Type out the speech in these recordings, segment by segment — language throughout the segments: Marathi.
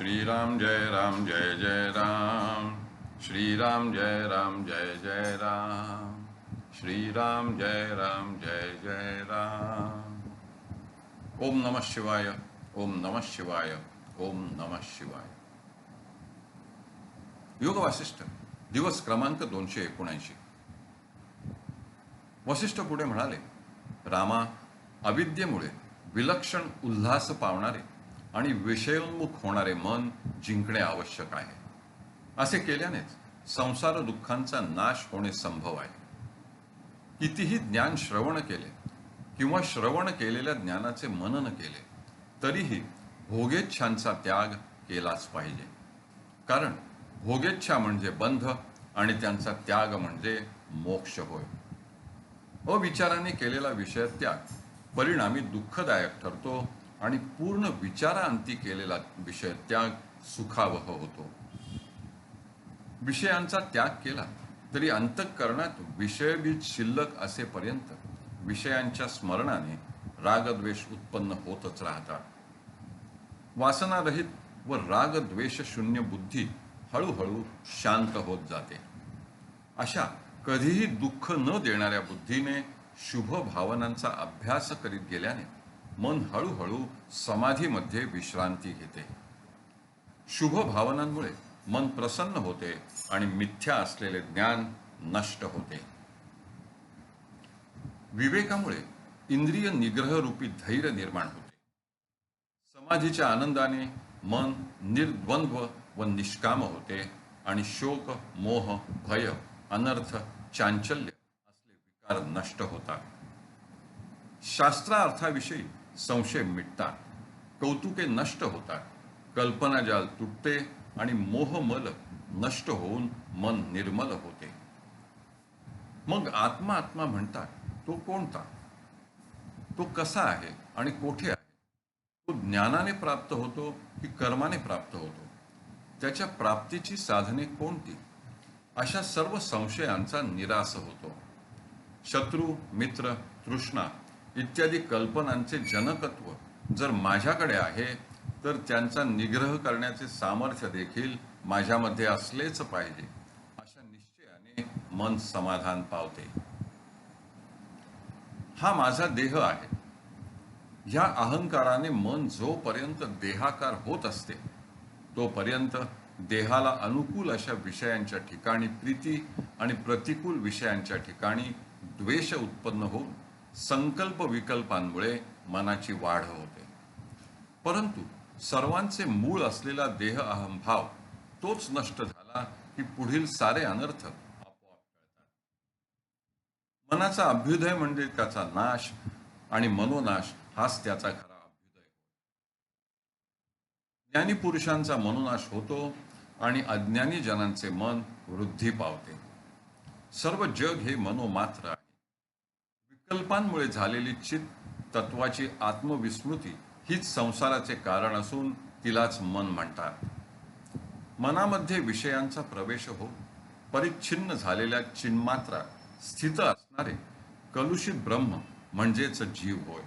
श्रीराम जय राम जय जय राम श्रीराम जय राम जय जय राम श्रीराम जय राम जय जय राम ओम नमः शिवाय ओम नमः शिवाय ओम नमः शिवाय योग वासिष्ठ दिवस क्रमांक दोनशे एकोणऐंशी वसिष्ठ पुढे म्हणाले रामा अविद्येमुळे विलक्षण उल्हास पावणारे आणि विषयोन्मुख होणारे मन जिंकणे आवश्यक आहे. असे केल्यानेच संसार दुःखांचा नाश होणे संभव आहे. कितीही ज्ञान श्रवण केले किंवा श्रवण केलेल्या ज्ञानाचे मनन केले तरीही भोगेच्छांचा त्याग केलाच पाहिजे. कारण भोगेच्छा म्हणजे बंध आणि त्यांचा त्याग म्हणजे मोक्ष होय. अविचाराने केलेला विषय त्याग परिणामी दुःखदायक ठरतो आणि पूर्ण विचारांती केलेला विषय त्याग सुखावह होतो. विषयांचा त्याग केला तरी अंतःकरणात विषयबीज शिल्लक असेपर्यंत विषयांच्या स्मरणाने रागद्वेष उत्पन्न होतच राहतात वासनारहित व रागद्वेष शून्य बुद्धी हळूहळू शांत होत जाते. अशा कधीही दुःख न देणाऱ्या बुद्धीने शुभ भावनांचा अभ्यास करीत गेल्याने मन हळूहळू समाधीमध्ये विश्रांती घेते. शुभ भावनांमुळे मन प्रसन्न होते आणि मिथ्या असलेले ज्ञान नष्ट होते. विवेकामुळे इंद्रिय निग्रह रूपी धैर्य निर्माण होते. समाधीच्या आनंदाने मन निर्द्वंद्व व निष्काम होते आणि शोक मोह भय अनर्थ चांचल्य असले विकार नष्ट होतात. शास्त्रार्थाविषयी संशय मिटतात. कौतुके नष्ट होतात. कल्पनाजाल तुटते आणि मोहमल नष्ट होऊन मन निर्मल होते. मग आत्मा आत्मा म्हणतात तो कोणता? तो कसा आहे आणि कोठे आहे? तो ज्ञानाने प्राप्त होतो की कर्माने प्राप्त होतो? त्याच्या प्राप्तीची साधने कोणती? अशा सर्व संशयांचा निराश होतो. शत्रू मित्र तृष्णा इत्यादी कल्पनांचे जनकत्व जर माझ्याकडे आहे तर त्यांचा निग्रह करण्याचे सामर्थ्य देखील माझ्यामध्ये असलेच पाहिजे. अशा निश्चयाने मन समाधान पावते. हा माझा देह आहे. या अहंकाराने मन जोपर्यंत देहाकार होत असते तोपर्यंत देहाला अनुकूल अशा विषयांच्या ठिकाणी प्रीती आणि प्रतिकूल विषयांच्या ठिकाणी द्वेष उत्पन्न होऊन संकल्प विकल्पांमुळे मनाची वाढ होते. परंतु सर्वांचे मूळ असलेला देह अहंभाव तोच नष्ट झाला की पुढील सारे अनर्थ आपोआप कळतात मनाचा अभ्युदय म्हणजे त्याचा नाश आणि मनोनाश हाच त्याचा खरा अभ्युदय ज्ञानी पुरुषांचा मनोनाश होतो आणि अज्ञानी जनांचे मन वृद्धी पावते. सर्व जग हे मनोमात्र आहे झालेली चित तत्वाची आत्मविस्मृती हीच संसाराचे कारण असून तिलाच मन म्हणतात. मनामध्ये विषयांचा प्रवेश हो परिच्छिन्न झालेल्या चिन्मात्रा स्थित असणारे कलुषित ब्रह्म म्हणजेच जीव होय.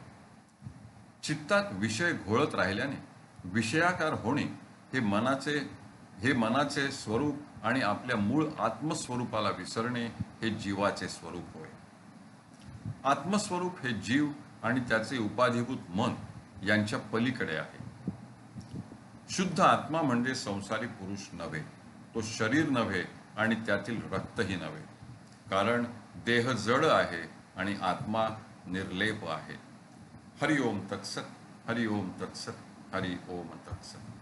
चित्तात विषय घोळत राहिल्याने विषयाकार होणे हे मनाचे हे मनाचे स्वरूप आणि आपल्या मूळ आत्मस्वरूपाला विसरणे हे जीवाचे स्वरूप होय. आत्मस्वरूप हे जीव आणि त्याचे उपाधिभूत मन यांच्या पलीकडे आहे. शुद्ध आत्मा म्हणजे संसारी पुरुष नव्हे तो शरीर नव्हे आणि त्यातील रक्तही नव्हे. कारण देह जड आहे आणि आत्मा निर्लेप आहे. हरि ओम तत्सत हरि ओम तत्सत हरि ओम तत्सत.